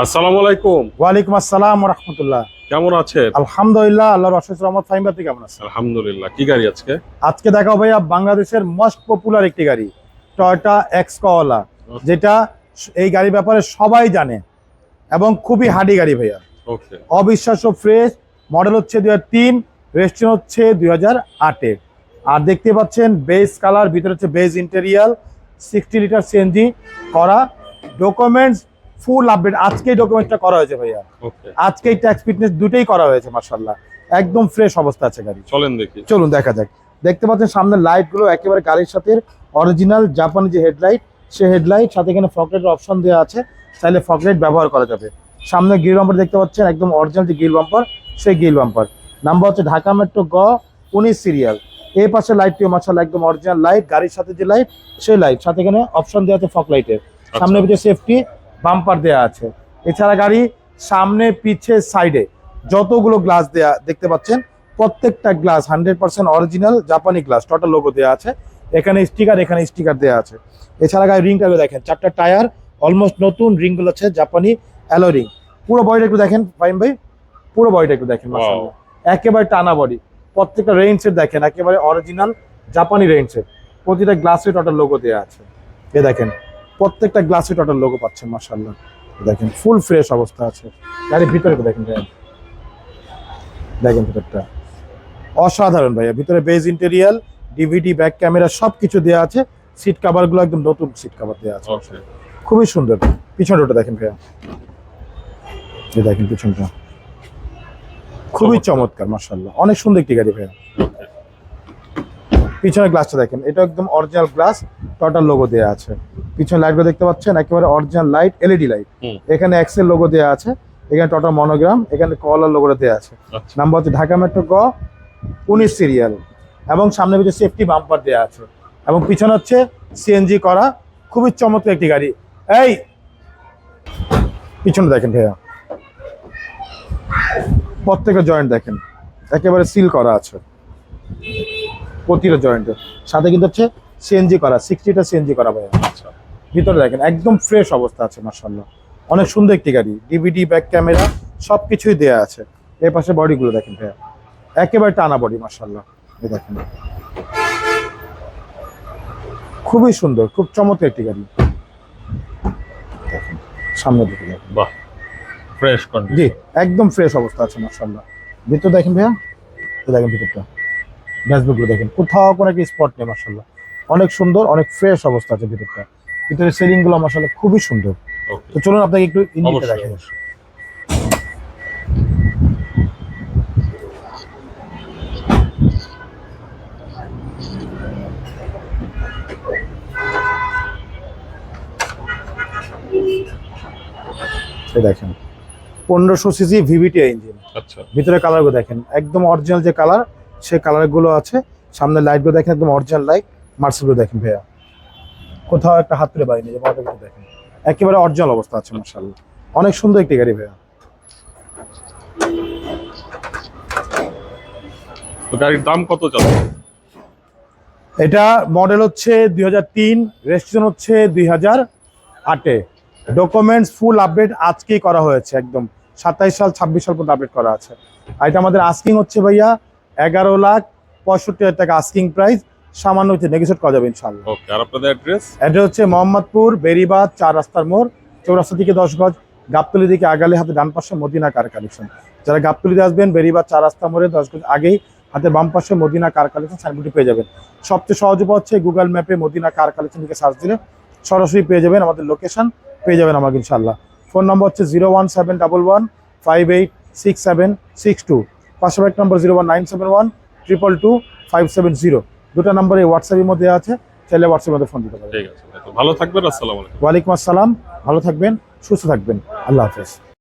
আসসালামু আলাইকুম। ওয়ালাইকুম আসসালাম রহমতুল্লাহ। কেমন আছেন? আলহামদুলিল্লাহ আল্লাহর অশেষ রহমত ভাই কেমন আছেন? আলহামদুলিল্লাহ। কি গাড়ি আজকে? আজকে দেখাও ভাইয়া বাংলাদেশের মোস্ট পপুলার একটি গাড়ি টয়টা এক্স কওয়ালা যেটা এই গাড়ির ব্যাপারে সবাই জানে এবং খুবই হাডি গাড়ি ভাইয়া। ওকে অবিশ্বাস্য ফ্রেশ মডেল হচ্ছে দুই হাজার তিন রেজিস্ট্রেশন হচ্ছে দুই হাজার আটের আর দেখতে পাচ্ছেন বেস কালার ভিতরে হচ্ছে base interior sixty litre CNG করা ডকুমেন্টস ফুল আপডেট আজকেই ডকুমেন্টটা করা হয়েছে ভাইয়া। আজকেই ট্যাক্স ফিটনেস দুটোই করা হয়েছে মার্শাল্লাহ একদম ফ্রেশ অবস্থা আছে গাড়ি। চলেন দেখি। চলুন দেখা যাক। দেখতে পাচ্ছেন সামনের লাইটগুলো একেবারে গাড়ির সাথে অরিজিনাল জাপানি যে হেডলাইট সে হেডলাইট সাথে এখানে ফকলাইটের অপশন দেওয়া আছে। চাইলে ফকলাইট ব্যবহার করা যাবে। সামনে গিল বাম্পার দেখতে পাচ্ছেন একদম অরিজিনাল যে গিল বাম্পার সেই গিল বাম্পার নাম্বার হচ্ছে ঢাকা মেট্রো গ উনিশ সিরিয়াল এই পাশে লাইটটিও মার্শাল্লাহ একদম অরিজিনাল লাইট গাড়ির সাথে যে লাইট সেই লাইট সাথে এখানে অপশন দেওয়া আছে ফকলাইটের সামনে পিছিয়ে সেফটি বাম্পার দেওয়া আছে। এছাড়া গাড়ি সামনে পিছে সাইডে যতগুলো গ্লাস দেয়া দেখতে পাচ্ছেন প্রত্যেকটা গ্লাস হান্ড্রেড পার্সেন্ট অরিজিনাল জাপানি গ্লাস টোটাল লোগো দেওয়া আছে। এখানে স্টিকার এখানে স্টিকার দেওয়া আছে। এছাড়া গাড়ি রিংটা দেখেন চারটা টায়ার অলমোস্ট নতুন রিংগুলো আছে জাপানি অ্যালো রিং পুরো বডিটা একটু দেখেন ফাইম ভাই। পুরো বডিটা একটু দেখেন একেবারে টানা বডি প্রত্যেকটা রেঞ্জের দেখেন একেবারে অরিজিনাল জাপানি রেঞ্জের প্রতিটা গ্লাসে টোটাল লোগো দেওয়া আছে। এ দেখেন প্রত্যেকটা গ্লাসে টোটাল লোগো পাচ্ছেন মাশাআল্লাহ। দেখেন ফুল ফ্রেশ অবস্থা আছে। গাড়ির ভিতরে দেখেন। দেখেন ভিতরটা। অসাধারণ ভাইয়া। ভিতরে beige interior DVD back camera সব কিছু দেওয়া আছে। সিটগুলো একদম নতুন সিট কাভার দেওয়া আছে। খুবই সুন্দর। পিছনটা দেখেন ভাইয়া। দেখেন পিছনটা। খুবই চমৎকার। মার্শাল্লাহ অনেক সুন্দর একটি গাড়ি ভাইয়া। পিছনের গ্লাসটা দেখেন এটা একদম অরিজিনাল গ্লাস টোটাল লোগো দেওয়া আছে। পিছনে লাইটগুলো দেখতে পাচ্ছেন একেবারে অরিজিনাল লাইট এলইডি লাইট। এখানে এক্সেল লোগো দেওয়া আছে এখানে টোটাল মনোগ্রাম এখানে কলার লোগোটা দেওয়া আছে। আচ্ছা। নাম্বার হচ্ছে ঢাকা মেট্রো গ উনিশ সিরিয়াল এবং সামনে পিছনে সেফটি বাম্পার দেওয়া আছে। এবং পিছনে হচ্ছে সিএনজি করা খুবই চমৎকার একটি গাড়ি। এই! পিছনে দেখেন ভাইয়া। প্রত্যেকটা জয়েন্ট দেখেন। একেবারে সিল করা আছে। প্রতিটা জয়েন্টের সাথে কিন্তু হচ্ছে সিএনজি করা সিক্সটিটা সিএনজি করা ভাইয়া। আচ্ছা। ভিতরে দেখেন একদম ফ্রেশ অবস্থা আছে মার্শাল্লাহ অনেক সুন্দর একটি গাড়ি ডিভিডি ব্যাক ক্যামেরা সব কিছুই দেওয়া আছে। এর পাশে বডিগুলো দেখেন ভাইয়া। একেবারে টানা বডি মার্শাল্লাহ এই দেখেন। খুবই সুন্দর খুব চমৎকার একটি গাড়ি। দেখেন সামনে দিকে দেখেন। বাহ ফ্রেশ জি একদম ফ্রেশ অবস্থা আছে মার্শাল্লাহ ভিতর দেখেন ভাইয়া? এই দেখেন ভিতরটা। ড্যাশবোর্ডগুলো দেখেন। কোথাও কোনো একটা স্পট নেই মার্শাল্লাহ অনেক সুন্দর অনেক ফ্রেশ অবস্থা আছে ভিতরটা। ভিতরে সেলিংগুলো মার্শাল্লাহ খুবই সুন্দর। তো চলুন আপনাকে একটু অবশ্যই দেখেন দেখেন পনেরোশো সিসি ভিভিটি ইঞ্জিন আচ্ছা। ভিতরে কালারগুলো দেখেন একদম অরিজিনাল যে কালার সেই কালারগুলো আছে। সামনে লাইটগুলো দেখেন একদম অরিজিনাল লাইট মার্সেলগুলো দেখেন ভাইয়া। কোথাও একটা হাত তুলে যে মাথাগুলো দেখেন। একেবারে অরিজিনাল অবস্থা আছে মার্শাল্লাহ অনেক সুন্দর একটি গাড়ি ভাইয়া। গাড়ির দাম কত যাচ্ছে? এটা মডেল হচ্ছে দুই হাজার তিন রেজিস্ট্রেশন হচ্ছে দুই হাজার আটে। ডকুমেন্টস ফুল আপডেট আজকেই করা হয়েছে একদম। সাতাইশ সাল ছাব্বিশ সাল পর্যন্ত আপডেট করা আছে। আর এটা আমাদের আস্কিং হচ্ছে ভাইয়া এগারো লাখ পঁয়ষট্টি হাজার টাকা আস্কিং প্রাইস সামান্য হচ্ছে নেগোসিয়েট করা যাবে ইনশাল্লাহ ওকে আর আপনাদের অ্যাড্রেস এটা হচ্ছে মোহাম্মদপুর বেরিবাদ চার রাস্তার মোড় চৌরাস্তা থেকে দশ গজ গাবতলি দিকে আগালে হাতে ডান পাশে মদিনা কার কালেকশন। যারা গাবতলিতে আসবেন বেরিবাদ চার রাস্তা মোড়ে দশ গজ আগেই হাতে বাম পাশে মদিনা কার কালেকশন সাইনবোর্ডটি পেয়ে যাবেন। সবচেয়ে সহজ উপায় হচ্ছে গুগল ম্যাপে মদিনা কার কালেকশন দিকে সার্চ দিলে সরাসরি পেয়ে যাবেন আমাদের লোকেশন পেয়ে যাবেন আমাকে ইনশাল্লাহ ফোন নম্বর হচ্ছে zero one seven double one five eight six seven six two পাশাপাশি number zero one nine seven one triple two five seven zero দুটো এই হোয়াটসঅ্যাপের মধ্যে আছে চাইলে হোয়াটসঅ্যাপের মধ্যে ফোন দিতে পারেন। ঠিক আছে। ভালো থাকবেন আসসালামু আলাইকুম। ওয়ালাইকুম আসসালাম ভালো থাকবেন সুস্থ থাকবেন। আল্লাহ হাফেজ।